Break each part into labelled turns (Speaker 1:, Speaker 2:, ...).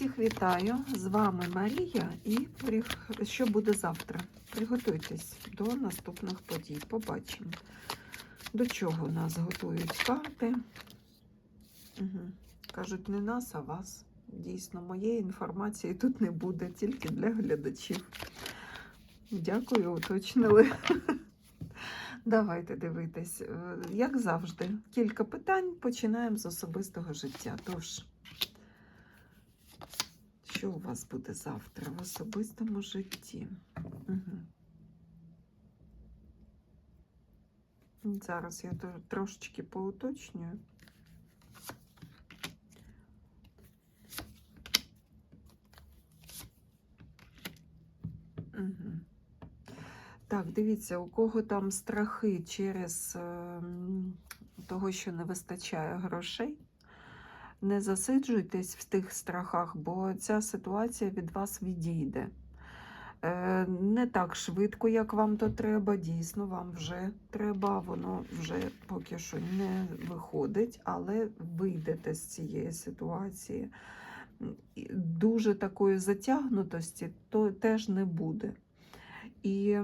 Speaker 1: Всіх вітаю! З вами Марія і що буде завтра? Приготуйтесь до наступних подій. Побачимо, до чого нас готують карти. Угу. Кажуть, не нас, а вас. Дійсно, моєї інформації тут не буде, тільки для глядачів. Дякую, уточнили. Давайте дивитись. Е, Як завжди, кілька питань. Починаємо з особистого життя. Тож. Що у вас буде завтра в особистому житті? Угу. Зараз я трошечки поуточнюю. Угу. Так, дивіться, у кого там страхи через ем, того, що не вистачає грошей не засиджуйтесь в тих страхах, бо ця ситуація від вас відійде. Е, Не так швидко, як вам то треба. Дійсно, вам вже треба, воно вже поки що не виходить, але вийдете з цієї ситуації. Дуже такої затягнутості то теж не буде. І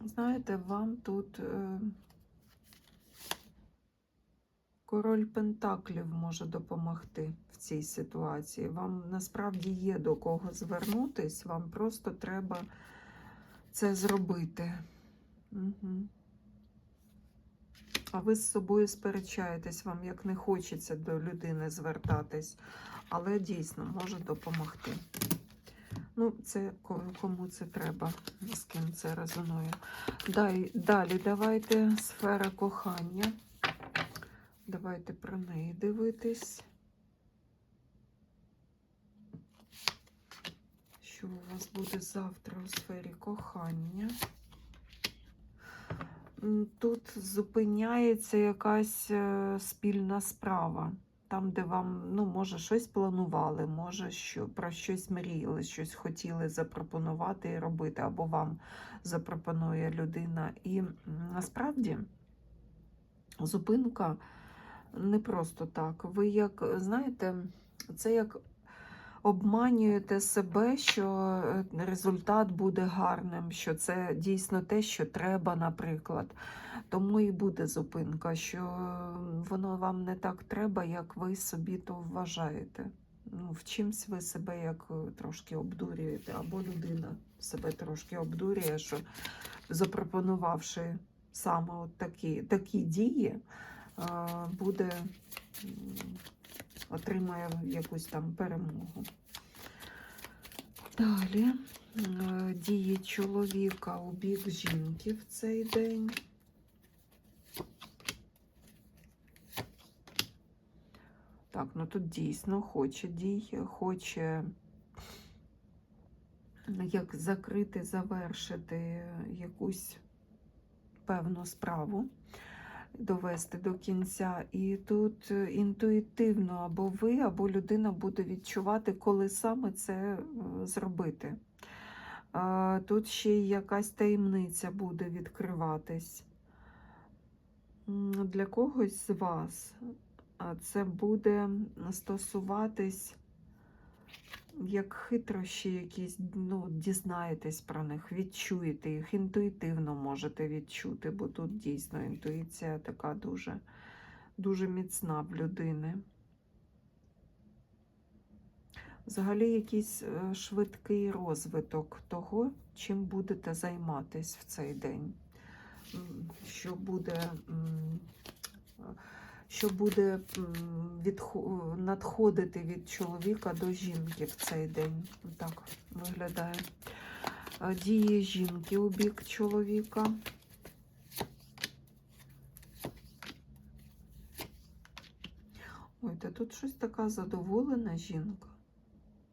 Speaker 1: знаєте, вам тут. Король Пентаклів може допомогти в цій ситуації. Вам насправді є до кого звернутись, вам просто треба це зробити. Угу. А ви з собою сперечаєтесь, вам як не хочеться до людини звертатись, але дійсно може допомогти. Ну, це кому це треба, з ким це резонує. Далі давайте сфера кохання. Давайте про неї дивитись. Що у вас буде завтра у сфері кохання? Тут зупиняється якась е, спільна справа. Там, де вам, ну, може, щось планували, може, що, про щось мріяли, щось хотіли запропонувати і робити, або вам запропонує людина. І насправді зупинка не просто так. Ви як, знаєте, це як обманюєте себе, що е, результат буде гарним, що це дійсно те, що треба, наприклад. Тому і буде зупинка, що воно вам не так треба, як ви собі то вважаєте. Ну, в чимсь ви себе як е, трошки обдурюєте, або людина себе трошки обдурює, що запропонувавши саме от такі, такі дії, буде отримає якусь там перемогу. Далі дії чоловіка у бік жінки в цей день. Так, ну тут дійсно хоче дій, хоче як закрити, завершити якусь певну справу, довести до кінця. І тут е, інтуїтивно або ви, або людина буде відчувати, коли саме це е, зробити. Тут ще й якась таємниця буде відкриватись. Для когось з вас це буде стосуватись як хитрощі якісь, ну, дізнаєтесь про них, відчуєте їх, інтуїтивно можете відчути, бо тут дійсно інтуїція така дуже, дуже міцна в людини. Взагалі якийсь е, швидкий розвиток того, чим будете займатись в цей день. Що буде, що буде надходити від чоловіка до жінки в цей день. Так виглядає. Е, Дії жінки у бік чоловіка. Ой, та тут щось така задоволена жінка.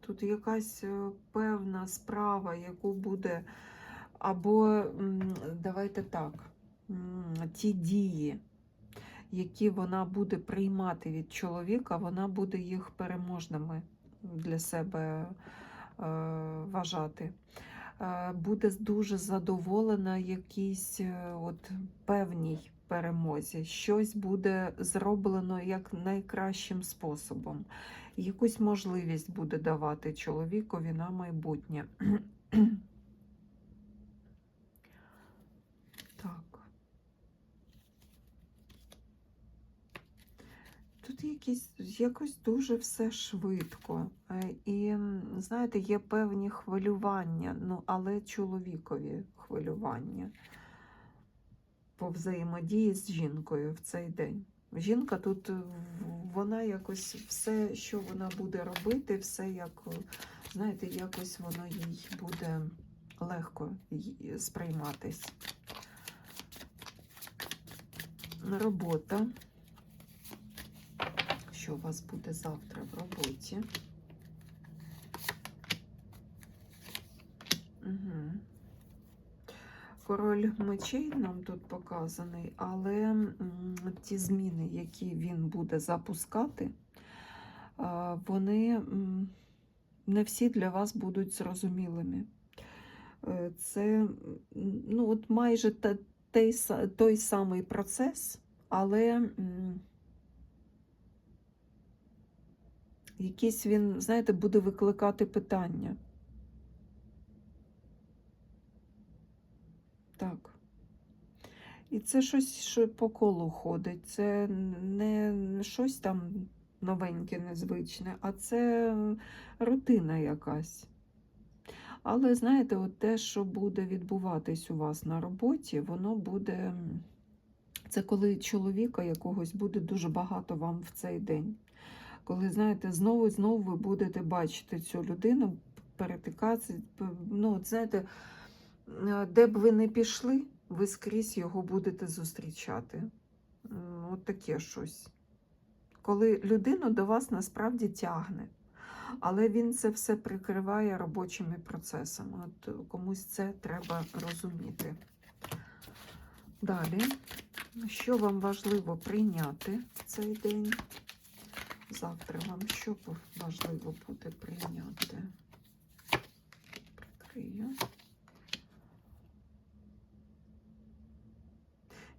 Speaker 1: Тут якась е, певна справа, яку буде, або давайте так, ті дії, які вона буде приймати від чоловіка, вона буде їх переможними для себе е, вважати. Е, буде дуже задоволена якійсь е, от певній перемозі. Щось буде зроблено як найкращим способом. Якусь можливість буде давати чоловікові на майбутнє. Так. Тут якісь, якось дуже все швидко. Е, І, знаєте, є певні хвилювання, ну, але чоловікові хвилювання по взаємодії з жінкою в цей день. Жінка тут, е, вона якось все, що вона буде робити, все як, е, знаєте, якось воно їй буде легко сприйматись. Робота. Що у вас буде завтра в роботі? Угу. Король мечей нам тут показаний, але ті зміни, які він буде запускати, вони не всі для вас будуть зрозумілими. Е, Це ну, от майже той, той самий процес, але якийсь він, знаєте, буде викликати питання. Так. І це щось, що по колу ходить. Це не щось там новеньке, незвичне, а це рутина якась. Але знаєте, от те, що буде відбуватись у вас на роботі, воно буде. Це коли чоловіка якогось буде дуже багато вам в цей день. Коли, знаєте, знову і знову ви будете бачити цю людину, перетикатися. Ну, от знаєте, е, де б ви не пішли, ви скрізь його будете зустрічати. От таке щось. Коли людину до вас насправді тягне, але він це все прикриває робочими процесами. От комусь це треба розуміти. Далі, що вам важливо прийняти в цей день? Завтра вам що важливо буде прийняти? Прикрию.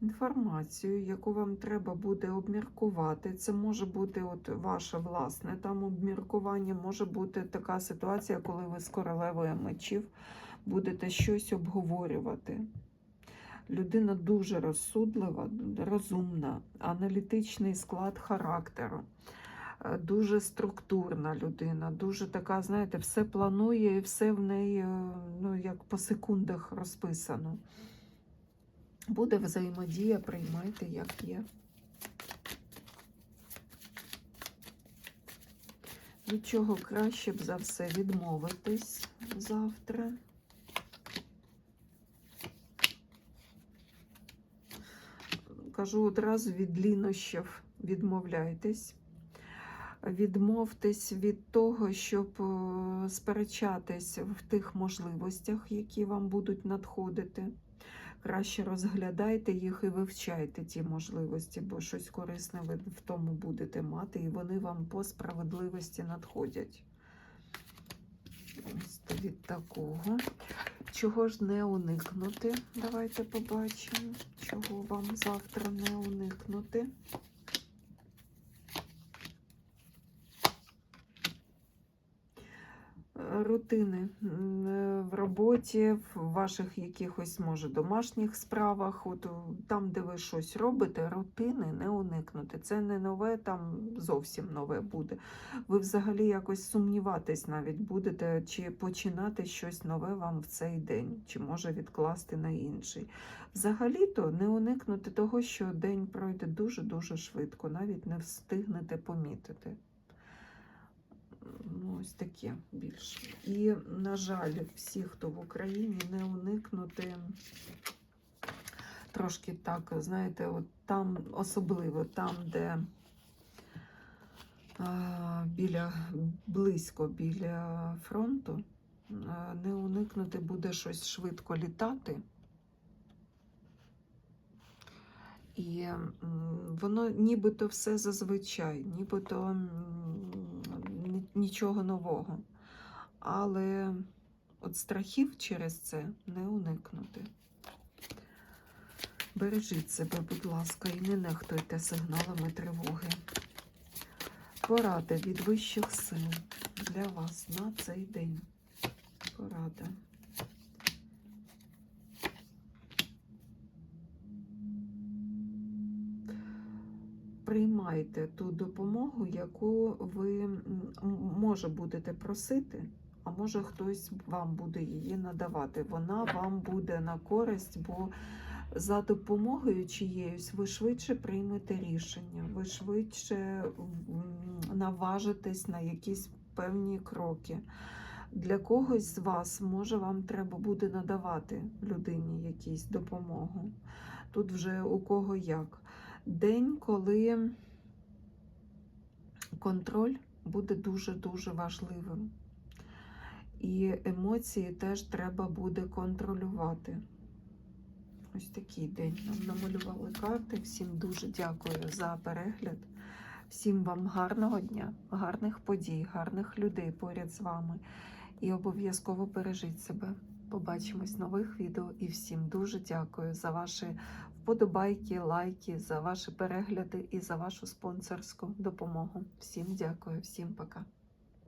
Speaker 1: Інформацію, яку вам треба буде обміркувати. Це може бути от ваше власне там обміркування, може бути така ситуація, коли ви з королевою мечів будете щось обговорювати. Людина дуже розсудлива, розумна, аналітичний склад характеру, дуже структурна людина, дуже така, знаєте, все планує і все в неї е, ну, як по секундах розписано. Буде взаємодія, приймайте, як є. Від чого краще б за все відмовитись завтра. Кажу одразу від лінощів відмовляйтесь. Відмовтесь від того, щоб е, сперечатись в тих можливостях, які вам будуть надходити. Краще розглядайте їх і вивчайте ті можливості, бо щось корисне ви в тому будете мати, і вони вам по справедливості надходять. Ось від такого. Чого ж не уникнути? Давайте побачимо, чого вам завтра не уникнути. Рутини е, в роботі, в ваших якихось, може, домашніх справах, от там, де ви щось робите, рутини не уникнути. Це не нове, там зовсім нове буде. Ви взагалі якось сумніватись навіть будете, чи починати щось нове вам в цей день, чи може відкласти на інший. Взагалі-то не уникнути того, що день пройде дуже-дуже швидко, навіть не встигнете помітити. Ну, ось таке більше. І, на жаль, всі, хто в Україні, не уникнути трошки так, знаєте, от там, особливо там, де а, біля, близько біля фронту, а, не уникнути буде щось швидко літати. І м, воно нібито все зазвичай, нібито нічого нового. Але от страхів через це не уникнути. Бережіть себе, будь ласка, і не нехтуйте сигналами тривоги. Порада від вищих сил для вас на цей день. Порада. Приймайте ту допомогу, яку ви може будете просити, а може хтось вам буде її надавати. Вона вам буде на користь, бо за допомогою чиєюсь ви швидше приймете рішення, ви швидше наважитесь на якісь певні кроки. Для когось з вас може вам треба буде надавати людині якусь допомогу. Тут вже у кого як. День, коли контроль буде дуже-дуже важливим. І емоції теж треба буде контролювати. Ось такий день нам намалювали карти. Всім дуже дякую за перегляд. Всім вам гарного дня, гарних подій, гарних людей поряд з вами. І обов'язково бережіть себе. Побачимось в нових відео. І всім дуже дякую за ваші вподобайки, лайки, за ваші перегляди і за вашу спонсорську допомогу. Всім дякую, всім пока.